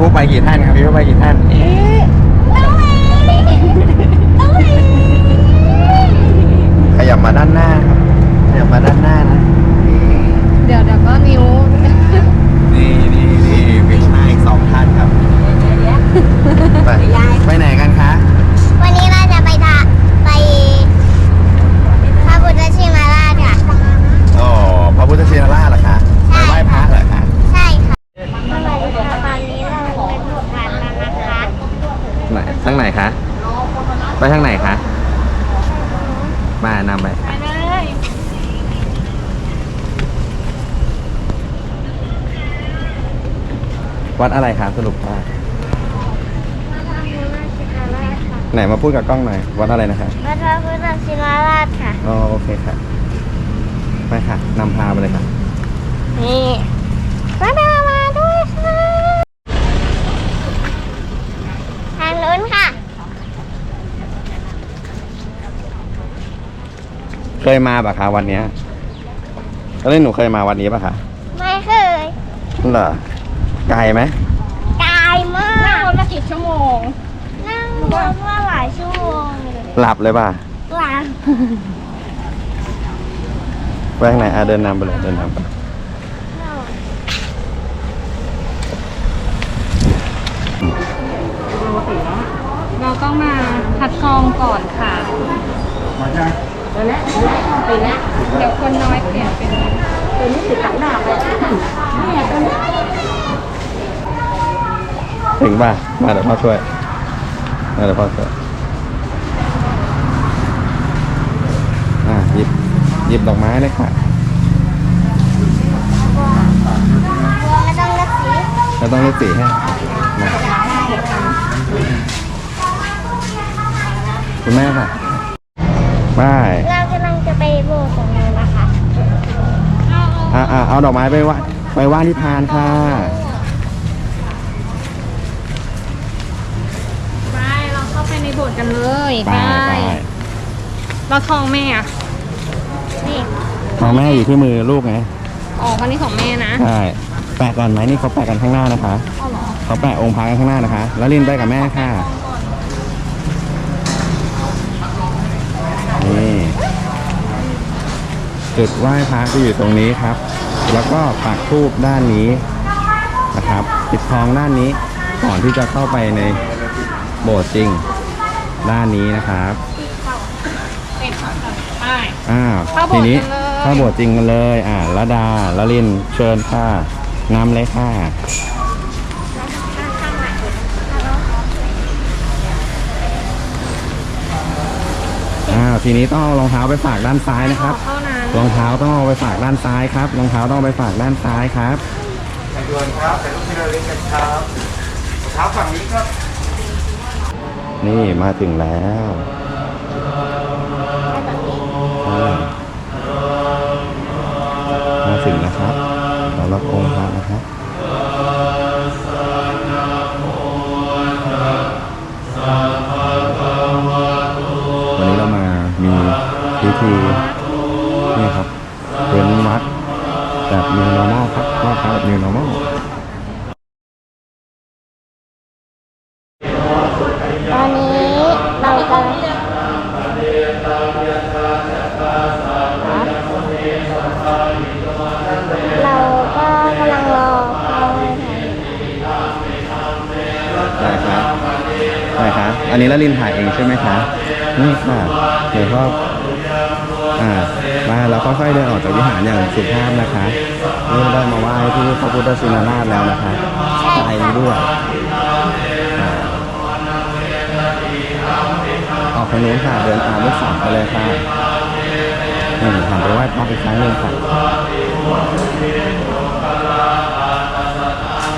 ผู้ไปกี่ท่านครับมีผู้ไปกี่ท่านเอ๊ะต้องเองต้องเองขยับมาด้านหน้าครับขยับมาด้านหน้านะนี่ เดี๋ยวเดี๋ยวก็นิ้ว นี่นี่นี่มีมาอีกสองท่านครับไปไปไหนกันคะ วันนี้เราจะไปทะไปพระพุทธชินราชค่ะ อ๋อพระพุทธชินราชเหรอคะไปไหว้พระเหรอคะ ใช่ค่ะตอนนี้เราเป็นผู้ผ่านแล้วนะคะ ไหนทางไหนคะ ไปทางไหนคะมานำไป ไปเลยวัดอะไรคะสรุปว่าพระพุทธชินราชค่ะไหนมาพูดกับกล้องหน่อย วัดอะไรนะคะวัดพระพุทธชินราชค่ะอ๋อโอเคค่ะ ไปค่ะนำพาไปเลยค่ะ นี่มาดามาด้วยค่ะทางนู้นค่ะ เคยมาปะคะวันเนี้ยแล้วนี่หนูเคยมาวันนี้ปะคะไม่เคยเหรอไกลไหมไกลมานั่งกรถมากี่ชั่วโมง นั่งรถมาหลายชั่วโมงเลยหลับเลยป่ะหลังไปทางไหนอะเดินนำไปเลยเดินนำไปเราต้องมาคัดกรองก่อนค่ะเดี๋ยว คนน้อยเปลี่ยนเป็นถึงป่ะมาเดี๋ยวพ่อช่วยมาเดี๋ยวพ่อช่วยอะหยิบหยิบดอกไม้เลยค่ะไม่ต้องเลือกสีเราต้องเลือกสีให้มาคุณแม่ค่ะไป เรากำลังจะไปโบสถ์ตรงนู้นนะคะ อะอะเอาดอกไม้ไปไหว้ไปไหว้ที่พานค่ะไปเราเข้าไปในโบสถ์กันเลยไปไปเราทองแม่อะนี่ของแม่อยู่ที่มือลูกไงออกวันนี้ของแม่นะใช่แปะก่อนไหมนี่เขาแปะกันข้างหน้านะคะเอาเหรอเขาแปะองค์พระกันข้างหน้านะคะ แล้วลินไปกับแม่ค่ะนี่ จุดไหว้พระจะอยู่ตรงนี้ครับ แล้วก็ปักธูปด้านนี้นะครับปิดทองด้านนี้ก่อนที่จะเข้าไปในโบสถ์จริงด้านนี้นะครับไปอ้าวเข้าโบสถ์ทีนี้กันเลยเข้าโบสถ์จริงกันเลยอ่าละดาละลินเชิญค่ะนำเลยค่ะอ้าวทีนี้ต้องเอารองเท้าไปฝากด้านซ้ายนะครับเท่านั้น รองเท้าต้องเอาไปฝากด้านซ้ายครับรองเท้าต้องเอาไปฝากด้านซ้ายครับนี่มาถึงแล้วอ่ แบบ new normal ครับว่าครับแบบ new normal ตอนนี้เรากำลังเราก็กำลังรอเขาเลยค่ะได้ครับได้ครับ อันนี้ละลินถ่ายเองใช่ไหมคะนี่ค่ะเดี๋ยวก็ อ่ามาเราก็ค่อยๆเดินออกจากวิหารอย่างสุภาพนะคะนี่ได้มาไหว้ที่พระพุทธชินราชแล้วนะคะใจด้วยอ่าออกทางนู้นค่ะเดินตามลูกศรไปเลยค่ะนี่หันไปไหว้พระอีกครั้งหนึ่งค่ะ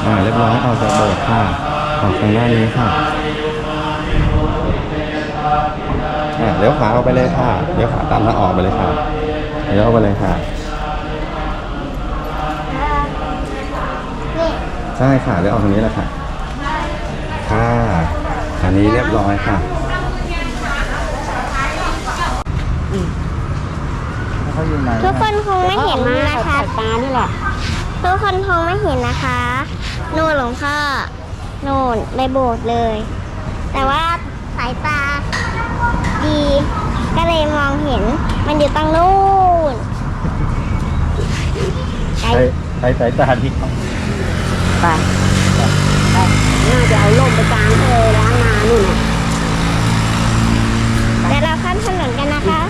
อ่าเรียบร้อยออกจากโบสถ์ค่ะออกทางด้านนี้ค่ะ เลี้ยวขวาออกไปเลยค่ะเลี้ยวขวาตามทางออกไปเลยค่ะเลี้ยวออกไปเลยค่ะนี่ใช่ค่ะเลี้ยวออกทางนี้แหละค่ะค่ะอันนี้เรียบร้อยค่ะทุกคนคงไม่เห็นนะคะตานี่แหละทุกคนคงไม่เห็นนะคะนู่นหลวงพ่อโน่นไปโบสถ์เลย แต่ว่าสายตา ดี ก็เลยมองเห็นมันอยู่ตรงนู้นไกลใช้ใช้สายตาที่ไป ไปน่าจะเอาล่มไปกลางทะเลล้างนานู่นน่ะ เดี๋ยวเราข้ามถนนกันนะคะ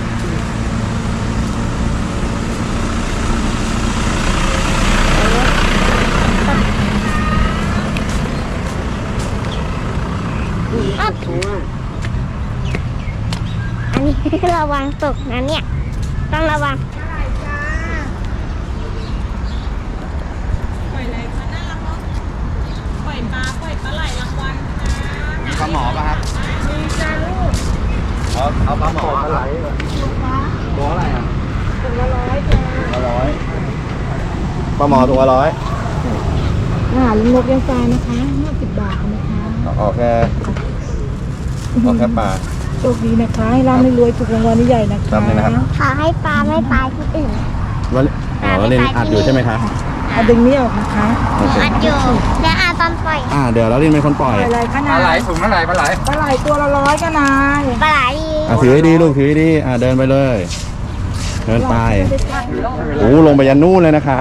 อัพ หัว อันนี้ ระวังตกนะเนี่ย ต้องระวังมีปลาหมอป่ะครับมีจ้าลูกเอาเอาปลาหมอปลาไหลตัวอะไรอะตัวละร้อยตัวละร้อยปลาหมอตัวละร้อยอ่าลุงนกยังตายนะคะห้าสิบบาทนะคะเอาแค่เอาแค่ปลา โชคดีนะคะ ให้ร่ำให้รวยถูกรางวัลใหญ่นะคะจำเลยนะครับ ขอให้ปลาไม่ตายที่อื่น วันอ๋อเล่นอัดอยู่ใช่ไหมคะเอาดึงนี้ออกนะคะโอเคอัดอยู่และอาตอนปล่อยอ่าเดี๋ยวเราเล่นเป็นคนปล่อยปลาอะไรคะนายปลาไหลถุงเท่าไหร่ปลาไหลปลาไหลตัวละร้อยก็นายปลาไหลอะถือให้ดีลูกถือให้ดีอ่าเดินไปเลย เดินไปโอ้ลงไปยันนู่นเลยนะคะ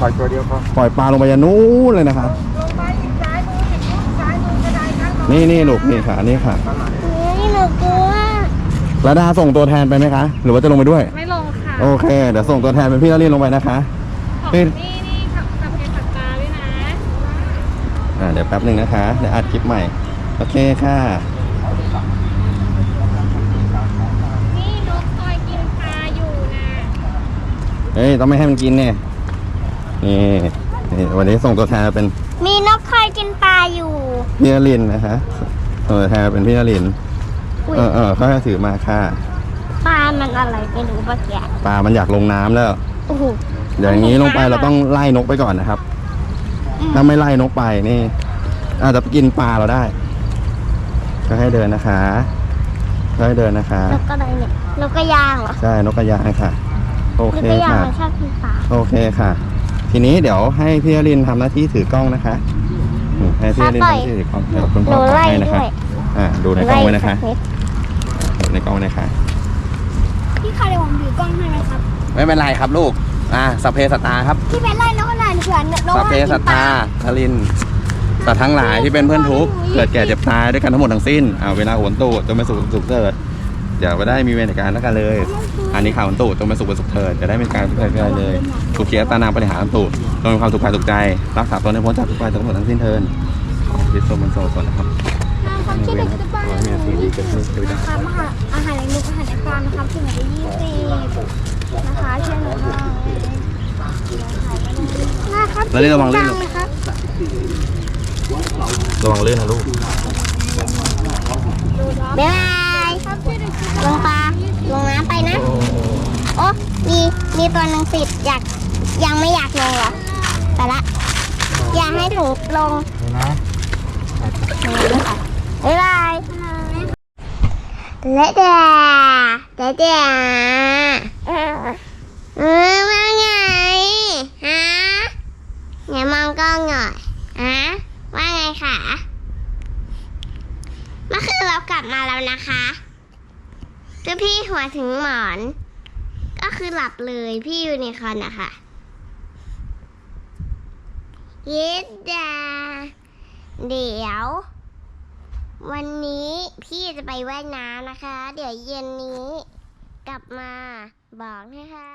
ปล่อยตัวเดียวพอปล่อยปลาลงไปยันนู่นเลยนะคะ นี่นี่ลูกนี่ค่ะนี่ค่ะนี่หนูกลัวระดาส่งตัวแทนไปไหมคะ หรือว่าจะลงไปด้วย ไม่ลงค่ะโอเค เดี๋ยวส่งตัวแทนเป็นพี่ลลี่ลงไปนะคะของนี่ นี่นี่ขับขับเพลขับตาด้วยนะ อ่าเดี๋ยวแป๊บหนึ่งนะคะ เดี๋ยวอัดคลิปใหม่ โอเคค่ะ นี่นกคอยกินปลาอยู่นะเฮ้ย ต้องไม่ให้มันกินเนี่ย นี่นี่วันนี้ส่งตัวแทนเป็น มีนกคอ ยกินปลาอยู่ พี่นลินนะคะส่งตัวแทนเป็นพี่นลิน อุ๊ย เออเออเขาจะถือมาค่ะปลามันอะไรไม่รู้ปะแกะปลามันอยากลงน้ำแล้ว โอ้โห เดี๋ยวอย่างนี้ลงไปเราต้องไล่นกไปก่อนนะครับถ้าไม่ไล่นกไปนี่ อาจจะกินปลาเราได้ก็ให้เดินนะคะก็ให้เดินนะคะ นกก็อะไรเนี่ยนกกระยางเหรอใช่นกกระยางค่ะ โอนกเคกระยางค่ะ มันชอบกินปลาโอเคค่ะ ทีนี้เดี๋ยวให้พี่อรินทำหน้าที่ถือกล้องนะคะอืม ให้พี่อรินทำหน้าที่ถือกล้องเดี๋ยวคุณหพ่อนูทำไล่ให้นะด้คะวยอ่าดูในกล้องไว้นะคะสักดดูในกล้องไว้นะคะพี่คาเดวผมถือกล้องให้ไหมครับ ไม่เป็นไรครับลูกอ่าสพเพสตาครับพี่เป็นไล่นกขนาดเผื่อนกสพเพสตาทลินสัตว์ทั้งหลายที่เป็นเพื่อนทุกข์เกิดแก่เจ็บตายด้วยกันทั้งหมดทั้งสิ้นอ่าเวลาโหนตูดจงเป็นสุขสุขเถิด เดี๋ยวไปได้มีเวรในการแล้วกันเลย อันนี้ข่าวโหนตูดจงเป็นสุขเป็นสุขเถิดจะได้ไม่มีการทุกข์ใจเลยสุขียตานามปฏิหารตูดจงมีความสุขกายสุขใจ รักษาตนให้พ้นจากทุกข์ภัยทั้งหมดทั้งสิ้นเทินดิสโซมันโซส่วนนะครับความคิดเด็กจะบ้านขอให้มีสิ่งดีเกิดขึ้นชีวิตนะคะอาหารอาหารในมุกอาหารในปลานะครับถึงจะยี่สิบนะคะเช่นนะคะนะครับแล้วนี่ระวังเลื่นนะครับระวังเลื่นนะลูกบ๊ายบายลงปลาลงน้ำไปนะ โอ้ มีมีตัวหนึ่งติดอยากยังไม่อยากลงเหรอไปละ อยากให้ถึงลงนะบ๊ายบายและเดาเดาเดาเออว่าไงฮะไหนมองกล้องหน่อยฮะว่าไงคะเมื่อคืนเรากลับมาแล้วนะคะคือพี่หัวถึงหมอนก็ คือหลับเลยพี่ยูนิคอนนะคะยิดดาเดี๋ยว วันนี้พี่จะไปว่ายน้ำนะคะ เดี๋ยวเย็นนี้ กลับมาบอกนะคะ